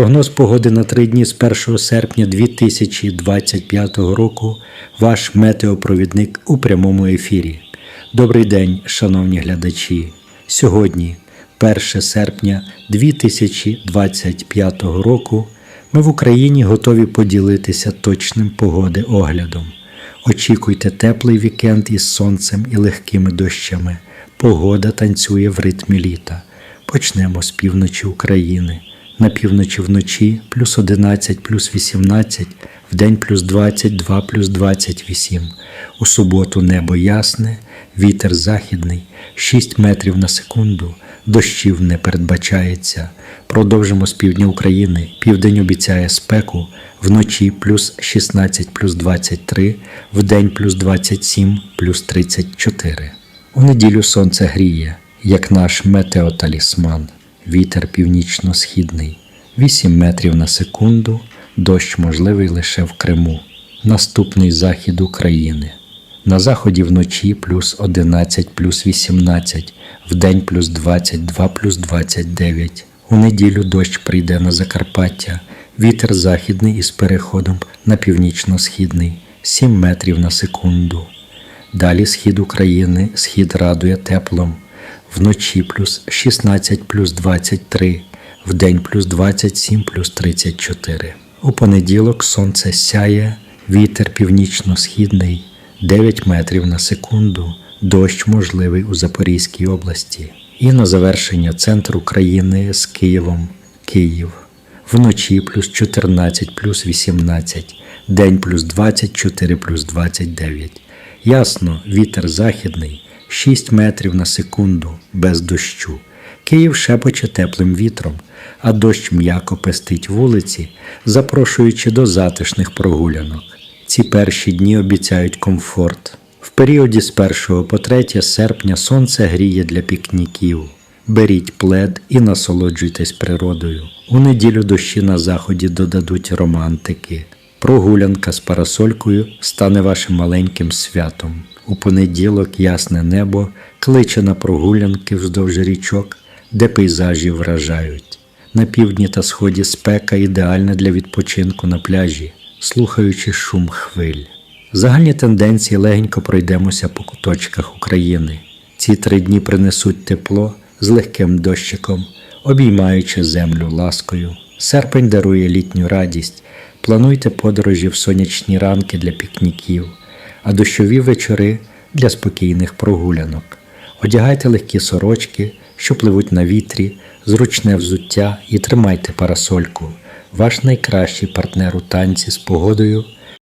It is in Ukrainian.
Прогноз погоди на три дні з 1 серпня 2025 року. Ваш метеопровідник у прямому ефірі. Добрий день, шановні глядачі. Сьогодні, 1 серпня 2025 року, ми в Україні готові поділитися точним погоди оглядом. Очікуйте теплий вікенд із сонцем і легкими дощами. Погода танцює в ритмі літа. Почнемо з півночі України. На півночі вночі плюс 11, плюс 18, вдень плюс 22, плюс 28. У суботу небо ясне, вітер західний, 6 метрів на секунду, дощів не передбачається. Продовжимо з півдня України. Південь обіцяє спеку, вночі плюс 16, плюс 23, вдень плюс 27, плюс 34. У неділю сонце гріє, як наш метеоталісман. Вітер північно-східний, 8 метрів на секунду, дощ можливий лише в Криму. Наступний захід України. На заході вночі плюс 11 плюс 18, вдень плюс 22 плюс 29. У неділю дощ прийде на Закарпаття, вітер західний із переходом на північно-східний, 7 метрів на секунду. Далі схід України, схід радує теплом. Вночі плюс 16 плюс 23, вдень плюс 27 плюс 34. У понеділок сонце сяє, вітер північно-східний, 9 метрів на секунду, дощ можливий у Запорізькій області. І на завершення центр України з Києвом, Київ. Вночі плюс 14 плюс 18, день плюс 24 плюс 29. Ясно, вітер західний, 6 метрів на секунду, без дощу. Київ шепоче теплим вітром, а дощ м'яко пестить вулиці, запрошуючи до затишних прогулянок. Ці перші дні обіцяють комфорт. В періоді з 1 по 3 серпня сонце гріє для пікніків. Беріть плед і насолоджуйтесь природою. У неділю дощі на заході додадуть романтики. Прогулянка з парасолькою стане вашим маленьким святом. У понеділок ясне небо кличе на прогулянки вздовж річок, де пейзажі вражають. На півдні та сході спека ідеальна для відпочинку на пляжі, слухаючи шум хвиль. Загальні тенденції легенько пройдемося по куточках України. Ці три дні принесуть тепло з легким дощиком, обіймаючи землю ласкою. Серпень дарує літню радість. Плануйте подорожі в сонячні ранки для пікніків, а дощові вечори для спокійних прогулянок. Одягайте легкі сорочки, що пливуть на вітрі, зручне взуття і тримайте парасольку. Ваш найкращий партнер у танці з погодою